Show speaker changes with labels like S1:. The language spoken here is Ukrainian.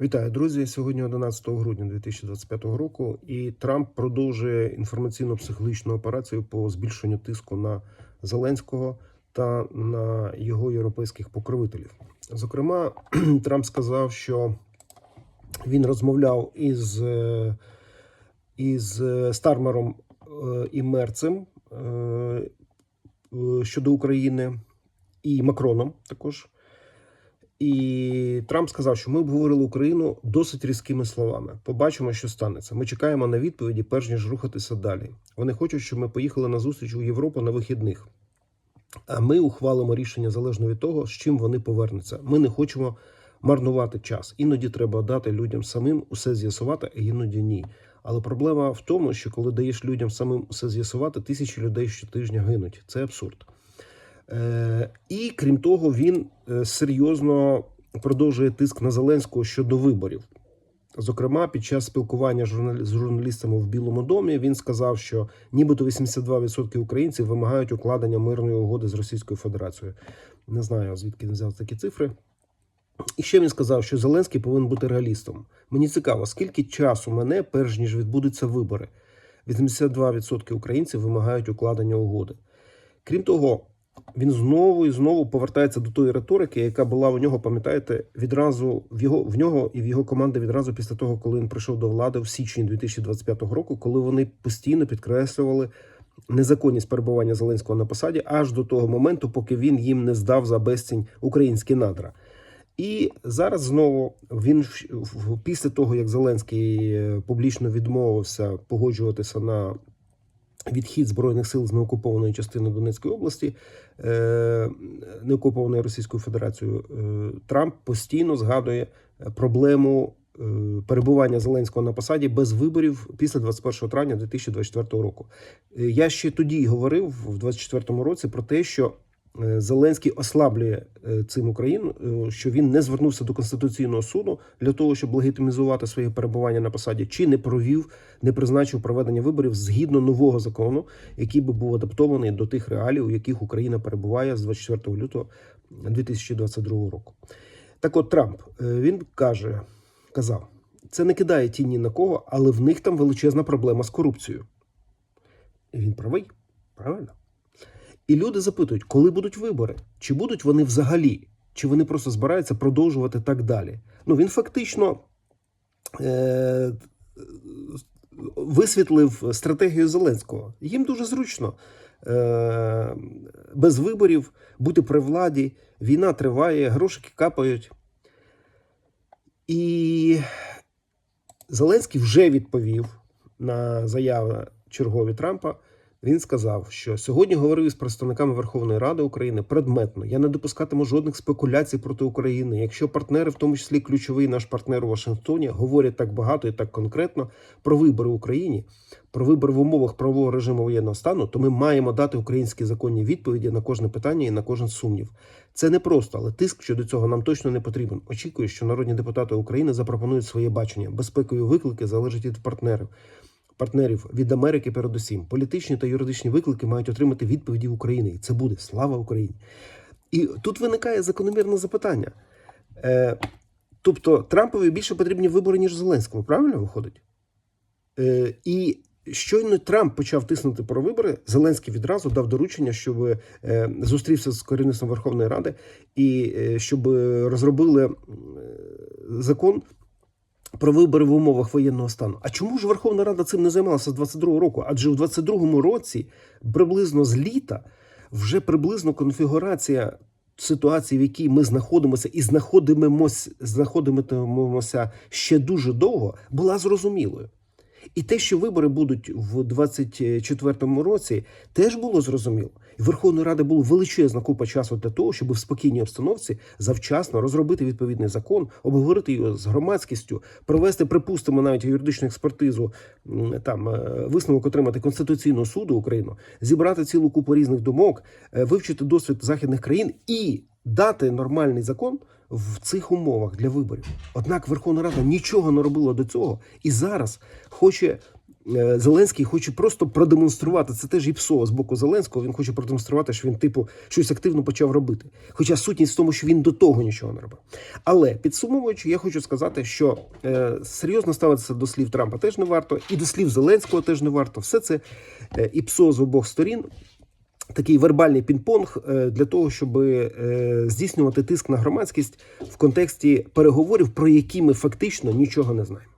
S1: Вітаю, друзі! Сьогодні 11 грудня 2025 року, і Трамп продовжує інформаційно-психологічну операцію по збільшенню тиску на Зеленського та на його європейських покровителів. Зокрема, Трамп сказав, що він розмовляв із, е, із Стармером е, і Мерцем е, щодо України і Макроном також. І Трамп сказав, що ми обговорили Україну досить різкими словами. Побачимо, що станеться. Ми чекаємо на відповіді, перш ніж рухатися далі. Вони хочуть, щоб ми поїхали на зустріч у Європу на вихідних. А ми ухвалимо рішення залежно від того, з чим вони повернуться. Ми не хочемо марнувати час. Іноді треба дати людям самим усе з'ясувати, а іноді ні. Але проблема в тому, що коли даєш людям самим усе з'ясувати, тисячі людей щотижня гинуть. Це абсурд. Е, І крім того, він е, серйозно продовжує тиск на Зеленського щодо виборів. Зокрема, під час спілкування з журналістами в Білому домі він сказав, що нібито 82% українців вимагають укладення мирної угоди з Російською Федерацією. Не знаю звідки він взяв такі цифри. І ще він сказав, що Зеленський повинен бути реалістом. Мені цікаво, скільки часу мене, перш ніж відбудуться вибори. 82% українців вимагають укладення угоди. Крім того, він знову і знову повертається до тої риторики, яка була у нього, пам'ятаєте, відразу в його в нього і в його команди відразу після того, коли він прийшов до влади в січні 2025 року, коли вони постійно підкреслювали незаконність перебування Зеленського на посаді аж до того моменту, поки він їм не здав за безцінь українські надра. І зараз знову він після того, як Зеленський е, публічно відмовився погоджуватися на відхід збройних сил з неокупованої частини Донецької області, е, неокупованої Російською Федерацією, е, Трамп постійно згадує проблему е, перебування Зеленського на посаді без виборів після 21 травня 2024 року. Я ще тоді говорив в 2024 році про те, що Зеленський ослаблює е, цим Україну, е, що він не звернувся до конституційного суду для того, щоб легітимізувати своє перебування на посаді, чи не провів, не призначив проведення виборів згідно нового закону, який би був адаптований до тих реалій, у яких Україна перебуває з 24 лютого 2022 року. Так, от Трамп е, він каже, казав, це не кидає тіні на кого, але в них там величезна проблема з корупцією. Він правий, правильно? І люди запитують, коли будуть вибори? Чи будуть вони взагалі? Чи вони просто збираються продовжувати так далі? Ну він фактично е- висвітлив стратегію Зеленського. Їм дуже зручно е- без виборів бути при владі. Війна триває, грошики капають. І Зеленський вже відповів на заяви чергові Трампа. Він сказав, що сьогодні говорив із представниками Верховної Ради України предметно. Я не допускатиму жодних спекуляцій проти України. Якщо партнери, в тому числі ключовий наш партнер у Вашингтоні, говорять так багато і так конкретно про вибори в Україні, про вибори в умовах правового режиму воєнного стану, то ми маємо дати українські законні відповіді на кожне питання і на кожен сумнів. Це не просто, але тиск щодо цього нам точно не потрібен. Очікую, що народні депутати України запропонують своє бачення. Безпекові виклики залежать від партнерів. Партнерів від Америки, передусім, політичні та юридичні виклики мають отримати відповіді в Україні. І це буде слава Україні. І тут виникає закономірне запитання. Е, тобто Трампові більше потрібні вибори, ніж Зеленському, правильно виходить? Е, і щойно Трамп почав тиснути про вибори, Зеленський відразу дав доручення, щоб е, зустрівся з керівництвом Верховної Ради і е, щоб розробили е, закон. Про вибори в умовах воєнного стану. А чому ж Верховна Рада цим не займалася з 22-го року? Адже у 22-му році, приблизно з літа, вже приблизно конфігурація ситуації, в якій ми знаходимося і знаходимося, знаходитимемося ще дуже довго, була зрозумілою. І те, що вибори будуть в 24-му році, теж було зрозуміло. І Верховної Ради було величезна купа часу для того, щоб в спокійній обстановці завчасно розробити відповідний закон, обговорити його з громадськістю, провести, припустимо, навіть юридичну експертизу, там е, висновок отримати Конституційного суду України, зібрати цілу купу різних думок, е, вивчити досвід західних країн і дати нормальний закон в цих умовах для виборів. Однак Верховна Рада нічого не робила до цього і зараз хоче е, Зеленський хоче просто продемонструвати це теж і ПСО з боку Зеленського. Він хоче продемонструвати, що він, типу, щось активно почав робити. Хоча сутність в тому, що він до того нічого не робив. Але підсумовуючи, я хочу сказати, що е, серйозно ставитися до слів Трампа теж не варто, і до слів Зеленського теж не варто. Все це е, і ПСО з обох сторін. Такий вербальний пінг-понг е, для того, щоб е, здійснювати тиск на громадськість в контексті переговорів, про які ми фактично нічого не знаємо.